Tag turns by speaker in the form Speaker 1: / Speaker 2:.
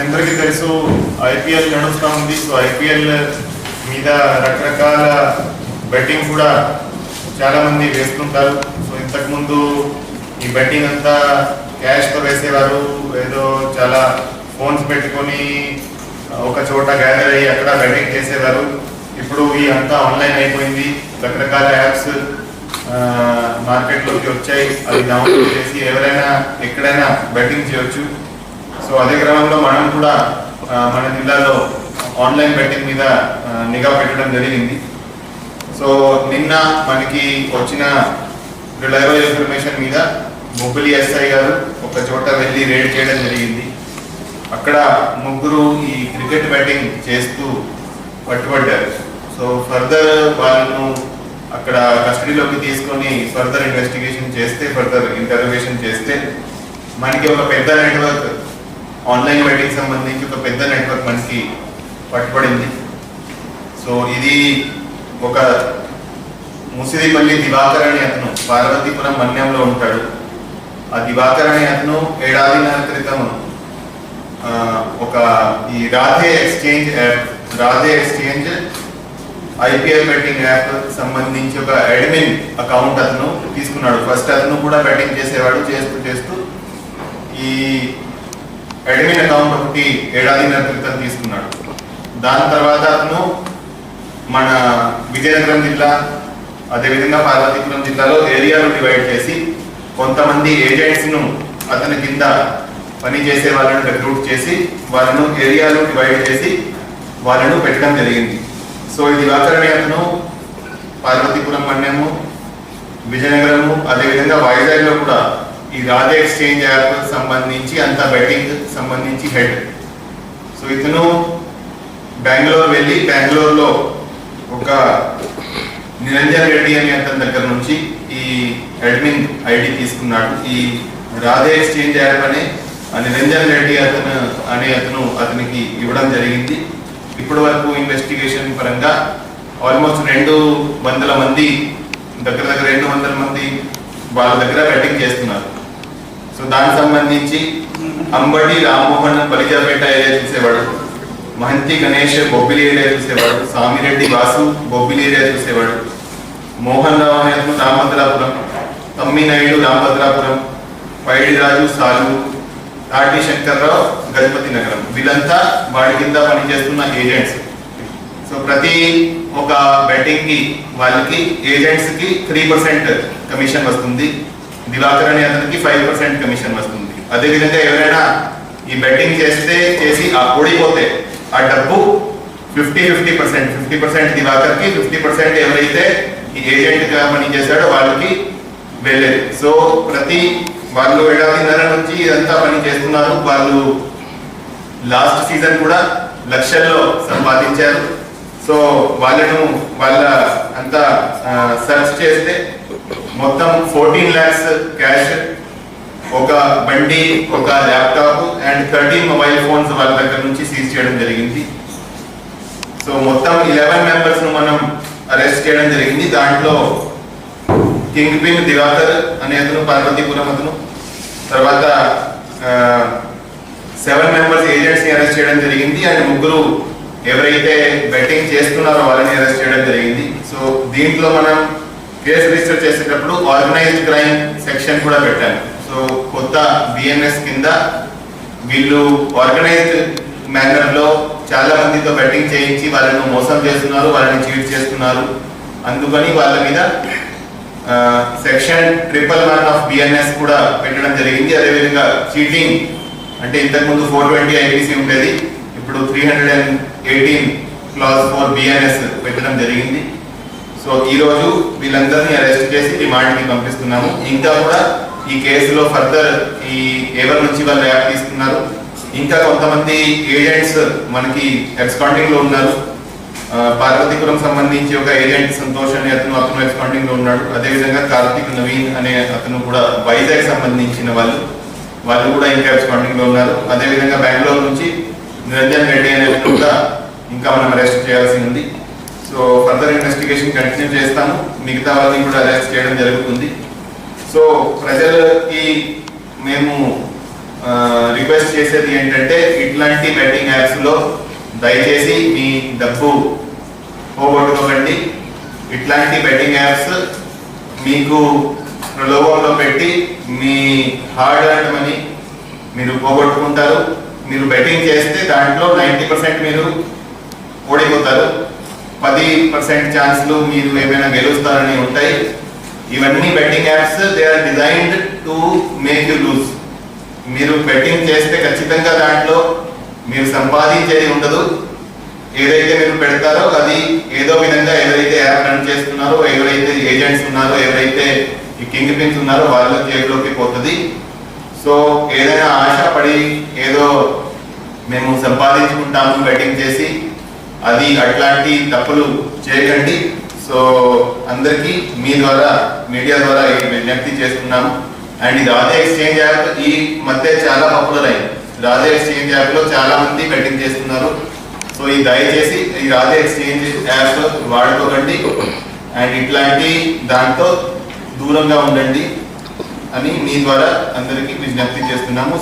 Speaker 1: అందరికీ తెలుసు ఐపీఎల్ నడుస్తూ ఉంది. సో ఐపీఎల్ మీద రకరకాల బెట్టింగ్ కూడా చాలా మంది వేస్తుంటారు. సో ఇంతకుముందు ఈ బెట్టింగ్ అంతా క్యాష్తో వేసేవారు ఏదో చాలా ఫోన్స్ పెట్టుకొని ఒక చోట గ్యాదర్ అయ్యి అక్కడ బెట్టింగ్ చేసేవారు. ఇప్పుడు ఈ అంతా ఆన్లైన్ అయిపోయింది. రకరకాల యాప్స్ మార్కెట్లోకి వచ్చాయి. అవి డౌన్లోడ్ చేసి ఎవరైనా ఎక్కడైనా బెట్టింగ్ చేయొచ్చు. సో అదే క్రమంలో మనం కూడా మన జిల్లాలో ఆన్లైన్ బెట్టింగ్ మీద నిఘా పెట్టడం జరిగింది. సో నిన్న మనకి వచ్చిన రిలయబుల్ ఇన్ఫర్మేషన్ మీద ముగ్గులు ఎస్ఐ గారు ఒక చోట వెళ్ళి రేడ్ చేయడం జరిగింది. అక్కడ ముగ్గురు ఈ క్రికెట్ బ్యాటింగ్ చేస్తూ పట్టుబడ్డారు. సో ఫర్దర్ వాళ్ళను అక్కడ కస్టడీలోకి తీసుకొని ఫర్దర్ ఇన్వెస్టిగేషన్ చేస్తే ఫర్దర్ ఇంటర్వ్యూషన్ చేస్తే మనకి ఒక పెద్ద నెట్వర్క్ ఆన్లైన్ బ్యాటింగ్ సంబంధించి ఒక పెద్ద నెట్వర్క్ మనకి పట్టుబడింది. సో ఇది ఒక ముసిరిపల్లి దివాకర్ అనే అతను పార్వతీపురం మన్యంలో ఉంటాడు. ఆ దివాకర్ అనే అతను ఏడాదిన్నర క్రితం ఒక ఈ Radhe exchange app Radhe exchange IPL betting app సంబంధించి ఒక అడ్మిన్ అకౌంట్ అతను తీసుకున్నాడు. ఫస్ట్ అతను కూడా బెట్టింగ్ చేసేవాడు చేస్తూ చేస్తూ ఈ అడ్మిన్ అకౌంట్ ఒకటి ఏడాదిన్నర క్రితం తీసుకున్నాడు. దాని తర్వాత అతను మన విజయనగరం జిల్లా అదేవిధంగా పార్వతీపురం జిల్లాలో ఏరియాలు డివైడ్ చేసి కొంతమంది ఏజెంట్స్ను అతని కింద పని చేసే వాళ్ళను రిక్రూట్ చేసి వాళ్ళను ఏరియాలో డివైడ్ చేసి వాళ్ళను పెట్టడం జరిగింది. సో ఇది వాకరణి అతను పార్వతీపురం మన్యము విజయనగరము అదేవిధంగా వైజాగ్లో కూడా ఈ రాధే ఎక్స్చేంజ్ యాప్ సంబంధించి అంత బెట్టింగ్ సంబంధించి హెడ్. సో ఇతను బెంగళూరు వెళ్ళి బెంగళూరులో ఒక నిరంజన్ రెడ్డి అనే అతని దగ్గర నుంచి ఈ అడ్మిన్ ఐడి తీసుకున్నాడు. ఈ రాధే ఎక్స్చేంజ్ యాప్ అనే ఆ నిరంజన్ రెడ్డి అతను అనే అతను అతనికి ఇవ్వడం జరిగింది. ఇప్పటి వరకు ఇన్వెస్టిగేషన్ పరంగా ఆల్మోస్ట్ రెండు వందల మంది దగ్గర దగ్గర రెండు వందల మంది వాళ్ళ దగ్గర బెట్టింగ్ చేస్తున్నారు. సో దానికి సంబంధించి అంబడి రామ్మోహన్ బలిజాపేట ఏరియా చూసేవాడు మహంతి గణేష్ బొబ్బిలి ఏరియా చూసేవాడు సామిరెడ్డి వాసు బొబ్బిలి ఏరియా చూసేవాడు. మోహన్ రావు అనే అతను రామభద్రాపురం తమ్మినాయుడు రామభద్రాపురం పైడిరాజు సాలు తాటి శంకర్రావు గజపతి నగరం. వీళ్ళంతా వాడి కింద పనిచేస్తున్న ఏజెంట్స్ సో ప్రతి ఒక బెట్టింగ్కి వాళ్ళకి ఏజెంట్స్కి త్రీ పర్సెంట్ కమిషన్ వస్తుంది. దివాకర్ అనే అతనికి ఫైవ్ పర్సెంట్ కమిషన్ వస్తుంది. అదే విధంగా ఎవరైనా ఈ బెట్టింగ్ చేస్తే చేసి ఆ ఓడిపోతే ఆ డబ్బు fifty fifty percent fifty percent దివాకర్కి fifty percent ఎవరైతే ఈ ఏజెంట్గా పని చేశాడో వాళ్ళకి వెళ్ళేది. సో ప్రతి వాళ్ళు ఏడాదిన్నర నుంచి ఇదంతా పని చేస్తున్నారు. వాళ్ళు లాస్ట్ సీజన్ కూడా లక్షల్లో సంపాదించారు. సో వాళ్ళను వాళ్ళ అంతా సెర్చ్ చేస్తే మొత్తం ఫోర్టీన్ ల్యాక్స్ క్యాష్ ఒక బండి ఒక laptop and thirteen mobile phones వాళ్ళ దగ్గర నుంచి సీజ్ చేయడం జరిగింది. సో మొత్తం ఇలెవెన్ మెంబర్స్ను మనం అరెస్ట్ చేయడం జరిగింది. దాంట్లో కింగ్ పిన్ దివాకర్ అనే అతను పార్వతీపురం అతను తర్వాత సెవెన్ మెంబర్స్ ఏజెంట్స్ని అరెస్ట్ చేయడం జరిగింది. అండ్ ముగ్గురు ఎవరైతే బెట్టింగ్ చేస్తున్నారో వాళ్ళని అరెస్ట్ చేయడం జరిగింది. సో దీంట్లో మనం కేసు రిజిస్టర్ చేసేటప్పుడు ఆర్గనైజ్డ్ క్రైమ్ సెక్షన్ కూడా పెట్టాము కొత్త బిఎన్ఎస్ కింద వీళ్ళు ఆర్గనైజ్డ్ మేనర్లో చాలా మందితో బెట్టింగ్ చేయించి వాళ్ళను మోసం చేస్తున్నారు వాళ్ళని చీట్ చేస్తున్నారు. అందుకని వాళ్ళ మీద section triple one of BNS కూడా పెట్టడం జరిగింది. అదేవిధంగా చీటింగ్ అంటే ఇంతకుముందు ఫోర్ ట్వంటీ ఐబీసీ ఉండేది. ఇప్పుడు three hundred and eighteen clause four BNS పెట్టడం జరిగింది. సో ఈరోజు వీళ్ళందరినీ అరెస్ట్ చేసి రిమాండ్కి పంపిస్తున్నాము. ఇంకా కూడా ఈ కేసులో ఫర్దర్ ఈ ఎవరి నుంచి వాళ్ళు యాప్ తీసుకున్నారు. ఇంకా కొంతమంది ఏజెంట్స్ మనకి ఎక్స్పాండింగ్లో ఉన్నారు. పార్వతీపురం సంబంధించి ఒక ఏజెంట్ సంతోష్ అనే అతను అతను ఎక్స్పాండింగ్లో ఉన్నాడు. అదేవిధంగా కార్తిక్ నవీన్ అనే అతను కూడా వైజాగ్ సంబంధించిన వాళ్ళు వాళ్ళు కూడా ఇంకా ఎక్స్పాండింగ్లో ఉన్నారు. అదేవిధంగా బెంగళూరు నుంచి నిరంజన్ రెడ్డి అనే కూడా ఇంకా మనం అరెస్ట్ చేయాల్సి ఉంది. సో ఫర్దర్ ఇన్వెస్టిగేషన్ కంటిన్యూ చేస్తాము. మిగతా వాళ్ళని కూడా అరెస్ట్ చేయడం జరుగుతుంది. సో ప్రజలకి మేము రిక్వెస్ట్ చేసేది ఏంటంటే ఇట్లాంటి బెట్టింగ్ యాప్స్లో దయచేసి మీ డబ్బు పోగొట్టుకోకండి. ఇట్లాంటి బెట్టింగ్ యాప్స్ మీకు ప్రలోభంలో పెట్టి మీ హార్డ్ అండ్ మనీ మీరు పోగొట్టుకుంటారు. మీరు బెట్టింగ్ చేస్తే దాంట్లో నైంటీ పర్సెంట్ మీరు ఓడిపోతారు. పది పర్సెంట్ ఛాన్స్లు మీరు ఏమైనా గెలుస్తారని ఉంటాయి. ఇవన్నీ betting apps they are designed to make you lose మీరు బెట్టింగ్ చేస్తే ఖచ్చితంగా దాంట్లో మీరు సంపాదించేది ఉండదు. ఏదైతే మీరు పెడతారో అది ఏదో విధంగా ఎవరైతే యాప్ రన్ చేస్తున్నారో ఎవరైతే ఏజెంట్స్ ఉన్నారో ఎవరైతే ఈ కింగ్ పిన్స్ ఉన్నారో వాళ్ళ చేతిలోకి పోతుంది. సో ఏదైనా ఆశపడి ఏదో మేము సంపాదించుకుంటాము బెట్టింగ్ చేసి అది అట్లాంటి తప్పులు చేయకండి. సో అందరికీ మీ ద్వారా మీడియా ద్వారా ఈ విజ్ఞప్తి చేస్తున్నాము అండ్ ఈ రాధే ఎక్స్చేంజ్ యాప్ ఈ మధ్య చాలా పాపులర్ అయింది. రాధే ఎక్స్చేంజ్ యాప్లో చాలా మంది బెట్టింగ్ చేస్తున్నారు. సో ఈ దయచేసి ఈ రాధే ఎక్స్చేంజ్ యాప్ వాడుకోకండి. అండ్ ఇట్లాంటి దాంతో దూరంగా ఉండండి అని మీ ద్వారా అందరికీ విజ్ఞప్తి చేస్తున్నాము.